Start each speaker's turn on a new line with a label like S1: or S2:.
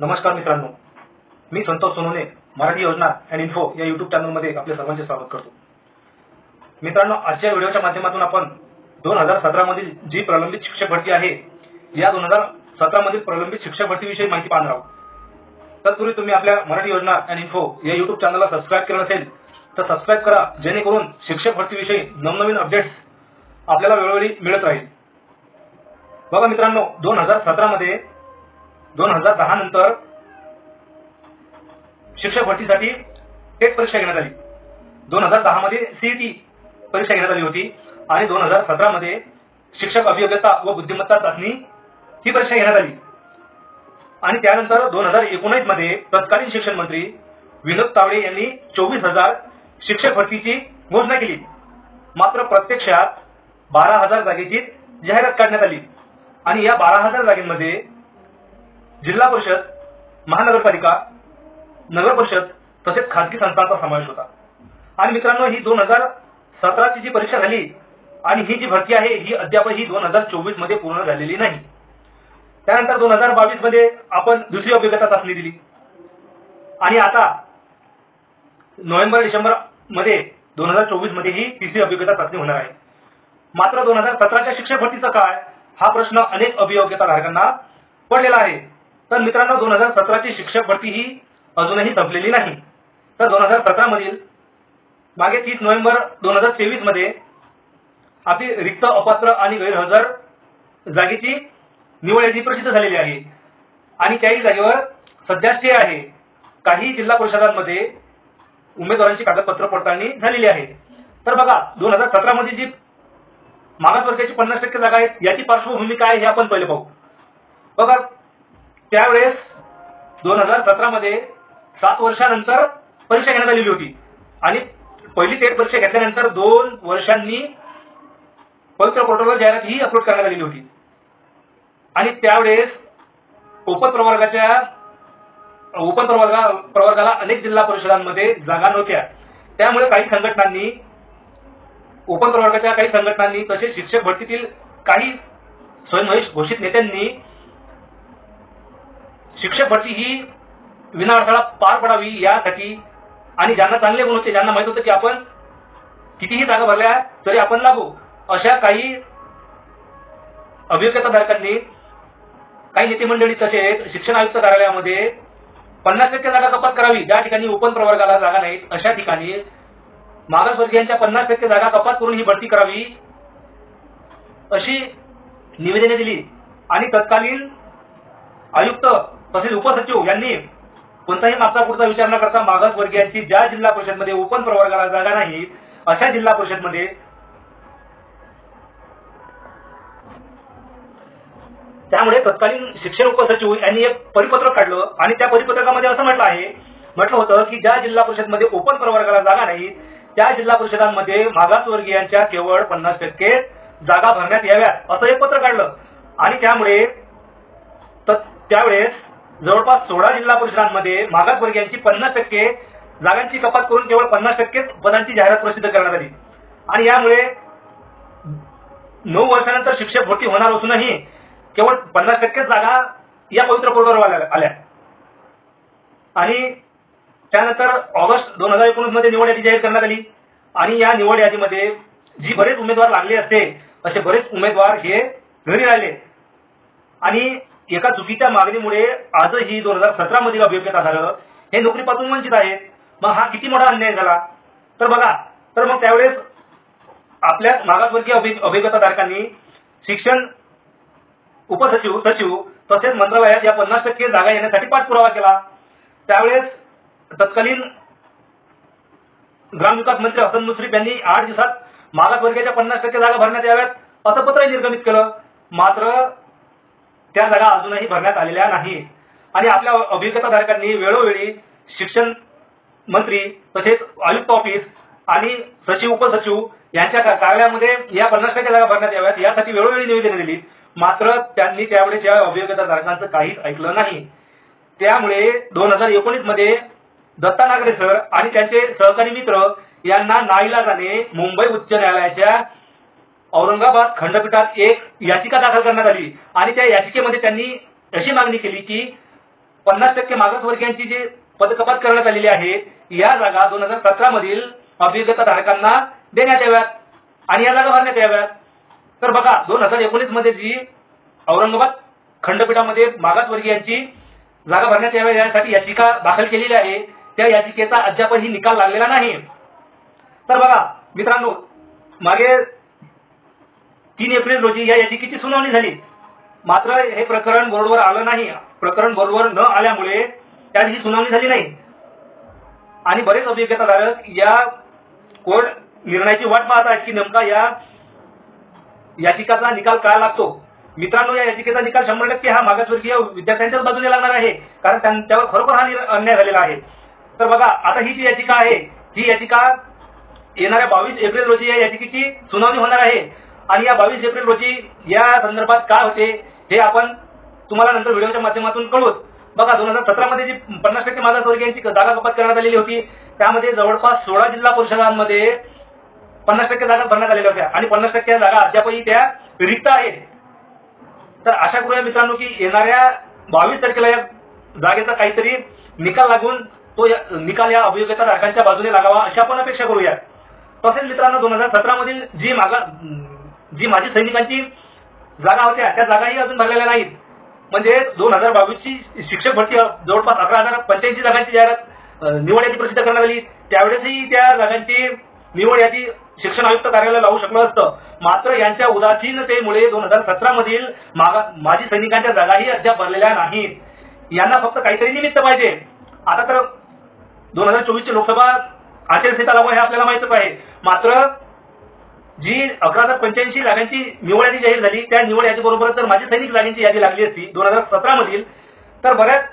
S1: नमस्कार मित्रांनो. मी संतोष सोनोने मराठी योजना अँड इन्फो या युट्यूब चॅनलमध्ये आपले सर्वांचे स्वागत करतो. मित्रांनो आजच्या व्हिडिओच्या माध्यमातून आपण दोन हजार सतरा मधील जी प्रलंबित शिक्षक भरती आहे या दोन हजार सतरा मधील प्रलंबित शिक्षक भरतीविषयी माहिती पाहणार आहोत. तत्पूर्वी तुम्ही आपल्या मराठी योजना अँड इन्फो या युट्यूब चॅनलला सबस्क्राईब केलं नसेल तर सबस्क्राईब करा जेणेकरून शिक्षक भरतीविषयी नवनवीन अपडेट्स आपल्याला वेळोवेळी मिळत राहील. बघा मित्रांनो दोन हजार सतरा मध्ये दोन हजार दहा नंतर शिक्षक भरतीसाठी टेट परीक्षा घेण्यात आली. दोन हजार दहा मध्ये सीईटी परीक्षा घेण्यात आली होती आणि दोन हजार सतरा मध्ये शिक्षक अभियोग्यता व बुद्धिमत्ता चाचणी ही परीक्षा घेण्यात आली. आणि त्यानंतर दोन हजार एकोणीसमध्ये तत्कालीन शिक्षण मंत्री विनोद तावडे यांनी चोवीस हजार शिक्षक भरतीची घोषणा केली. मात्र प्रत्यक्षात बारा हजार जागेची जाहिरात काढण्यात आली. आणि या बारा हजार जागेमध्ये जिल्हा परिषद महानगरपालिका नगर परिषद तसेच खासगी संस्थांचा समावेश होता. आणि मित्रांनो ही दोन हजार सतराची जी परीक्षा झाली आणि ही जी भरती आहे ही अद्यापही दोन हजार चोवीसमध्ये पूर्ण झालेली नाही. त्यानंतर दोन हजार बावीसमध्ये आपण दुसरी अभियोग्यता चाचणी दिली. आणि आता नोव्हेंबर डिसेंबरमध्ये दोन हजार चोवीसमध्ये ही तिसरी अभियोग्यता चाचणी होणार आहे. मात्र दोन हजार सतराच्या शिक्षक भरतीचा काय हा प्रश्न अनेक अभियोग्यता धारकांना पडलेला आहे. तर मित्रांनो दोन हजार सतराची शिक्षक भरती ही अजूनही संपलेली नाही. तर दोन हजार सतरा मधील मागे तीस नोव्हेंबर दोन हजार तेवीसमध्ये आपली रिक्त अपात्र आणि गैरहजर जागेची निवड यादी प्रसिद्ध झालेली आहे. आणि त्याही जागेवर सध्या स्टे आहे. काही जिल्हा परिषदांमध्ये उमेदवारांची कागदपत्र पडताळणी झालेली आहे. तर बघा दोन हजार सतरा मध्ये जी मागासवर्गाची पन्नास टक्के जागा आहेत याची पार्श्वभूमी काय हे आपण पहिले पाहू. बघा त्यावेळेस दोन हजार सतरा मध्ये सात वर्षानंतर परीक्षा घेण्यात आलेली होती. आणि पहिली टेट परीक्षा घेतल्यानंतर दोन वर्षांनी पवित्र पोर्टलवर जाहिरात ही अपलोड करण्यात आलेली होती. आणि त्यावेळेस ओपन प्रवर्गाच्या ओपन प्रवर्गा प्रवर्गाला अनेक जिल्हा परिषदांमध्ये जागा नव्हत्या. त्यामुळे काही संघटनांनी ओपन प्रवर्गाच्या काही संघटनांनी तसेच शिक्षक भरतीतील काही स्वयंघोषित घोषित नेत्यांनी शिक्षक भरती ही विनाअडथळा पार पडावी यासाठी आणि ज्यांना चांगले गुण होते ज्यांना माहीत होतं की आपण कितीही जागा भरल्या तरी आपण लागू. अशा काही अभियोग्यताधारकांनी काही नेते मंडळी तसेच शिक्षण आयुक्त कार्यालयामध्ये पन्नास टक्के जागा कपात करावी. ज्या ठिकाणी ओपन प्रवर्गाला जागा नाहीत अशा ठिकाणी मागासवर्गीयांच्या पन्नास टक्के जागा कपात करून ही भरती करावी अशी निवेदने दिली. आणि तत्कालीन आयुक्त तसेच उपसचिव यांनी कोणताही मागचा पुढचा विचार न करता मागासवर्गीयांची ज्या जिल्हा परिषदमध्ये ओपन प्रवर्गाला जागा नाही अशा जिल्हा परिषदमध्ये त्यामुळे तत्कालीन शिक्षण उपसचिव यांनी एक परिपत्रक काढलं आणि त्या परिपत्रकामध्ये असं म्हटलं आहे म्हटलं होतं की ज्या जिल्हा परिषदमध्ये ओपन प्रवर्गाला जागा नाही त्या जिल्हा परिषदांमध्ये मागासवर्गीयांच्या केवळ पन्नास टक्के जागा भरण्यात याव्यात असं एक पत्र काढलं. आणि त्यामुळे त्यावेळेस जवळपास सोळा जिल्हा परिषदांमध्ये मागासवर्गीयांची पन्नास टक्के जागांची कपात करून केवळ पन्नास टक्केच पदांची जाहिरात प्रसिद्ध करण्यात आली. आणि यामुळे नऊ वर्षानंतर शिक्षक भरती होणार असूनही केवळ पन्नास टक्केच जागा या पवित्र पोर्टलवर आल्या आणि त्यानंतर ऑगस्ट दोन हजार एकोणीसमध्ये निवड यादी जाहीर करण्यात आली. आणि या निवड यादीमध्ये जी बरेच उमेदवार लागले असते असे बरेच उमेदवार हे घरी राहिले. आणि एका चुकीच्या मागणीमुळे आजही दोन हजार सतरा मधील झालं? हे नोकरीपासून वंचित आहेत मग हा किती मोठा अन्याय झाला? तर बघा तर मग त्यावेळेस आपल्या मागासवर्गीय अभि शिक्षण उपसचिव सचिव तसेच मंत्रालयात या पन्नास टक्के जागा येण्यासाठी पाठपुरावा केला. त्यावेळेस तत्कालीन ग्रामविकास मंत्री हसन मुश्रीफ यांनी आठ दिवसात मागासवर्गीयाच्या पन्नास टक्के जागा भरण्यात याव्यात असं पत्रही निर्गमित केलं. मात्र त्या जागा अजूनही भरण्यात आलेल्या नाही आणि आपल्या अभियोग्यताधारकांनी वेळोवेळी शिक्षण मंत्री तसेच आयुक्त ऑफिस आणि सचिव उपसचिव यांच्या कार्यालयामध्ये या पन्नास टक्के जागा भरण्यात याव्यात. यासाठी वेळोवेळी निवेदन दिली मात्र त्यांनी त्यावेळेस या अभियोग्यताधारकांचं काहीच ऐकलं नाही. त्यामुळे दोन हजार एकोणीसमध्ये दत्ता नागरे सर आणि त्यांचे सहकारी मित्र यांना नाईलाजाने मुंबई उच्च न्यायालयाच्या औरंगाबाद खंडपीठात एक याचिका दाखल करण्यात आली. आणि त्या याचिकेमध्ये त्यांनी अशी मागणी केली की पन्नास टक्के मागासवर्गीयांची जी पदकपात करण्यात आलेली आहे या जागा दोन हजार सतरा मधील अभिगता धारकांना देण्यात याव्यात आणि या जागा भरण्यात याव्यात. तर बघा दोन हजार एकोणीसमध्ये जी औरंगाबाद खंडपीठामध्ये मागासवर्गीयांची जागा भरण्यात याव्या यासाठी याचिका दाखल केलेली आहे त्या याचिकेचा अद्यापही निकाल लागलेला नाही. तर बघा मित्रांनो मागे तीन एप्रिल रोजी या याचिकेची सुनावणी झाली. मात्र हे प्रकरण बोर्डवर आलं नाही. प्रकरण बोर्डवर न आल्यामुळे त्या दिवशी सुनावणी झाली नाही. आणि बरेच अभियोग्यताधारक या कोर्ट निर्णयाची वाट पाहत आहेत की नेमका या याचिकाचा निकाल काय लागतो? मित्रांनो या याचिकेचा निकाल शंभर टक्के हा मागासवर्गीय विद्यार्थ्यांच्याच बाजूने लागणार आहे. कारण त्यांच्यावर खरोखर हा अन्याय झालेला आहे. तर बघा आता ही जी याचिका आहे ही याचिका येणाऱ्या बावीस एप्रिल रोजी या याचिकेची सुनावणी होणार आहे. आणि या बावीस एप्रिल रोजी या संदर्भात काय होते हे आपण तुम्हाला नंतर व्हिडिओच्या माध्यमातून कळवत. बघा दोन हजार सतरा मध्ये जी पन्नास टक्के मागासवर्गीयांची जागा कपात करण्यात आलेली होती त्यामध्ये जवळपास सोळा जिल्हा परिषदांमध्ये पन्नास टक्के जागा भरण्यात आलेल्या होत्या. आणि पन्नास टक्के जागा अद्यापही त्या रिक्त आहेत. तर आशा करूया मित्रांनो की येणाऱ्या बावीस तारखेला या जागेचा काहीतरी निकाल लागून तो या- निकाल या अभियोग्यता धारकांच्या बाजूने लागावा अशी आपण अपेक्षा करूया तसेच मित्रांनो दोन हजार सतरा मधील जी मागा जी माझी सैनिकांची जागा होत्या त्या जागाही अजून भरलेल्या नाहीत. म्हणजे दोन हजार बावीस ची शिक्षक भरती जवळपास अकरा हजार पंच्याऐंशी जागांची जाहिरात निवड यादी प्रसिद्ध करण्यात आली. त्यावेळेसही त्या जागांची निवड यादी शिक्षण आयुक्त कार्यालय लावू शकलं असतं. मात्र यांच्या उदासीनतेमुळे दोन हजार सतरा मधील मागा माजी सैनिकांच्या जागाही अद्याप भरलेल्या नाहीत. यांना फक्त काहीतरी निमित्त पाहिजे. आता तर दोन हजार चोवीसची लोकसभा आचारसंहिता लागू हे आपल्याला माहितच आहे. मात्र जी अकरा हजार पंच्याऐंशी जागांची निवड यादी जाहीर झाली. त्या निवड यादीबरोबरच जर माझी सैनिक जागांची यादी लागली असती दोन हजार सतरा मधील तर बऱ्याच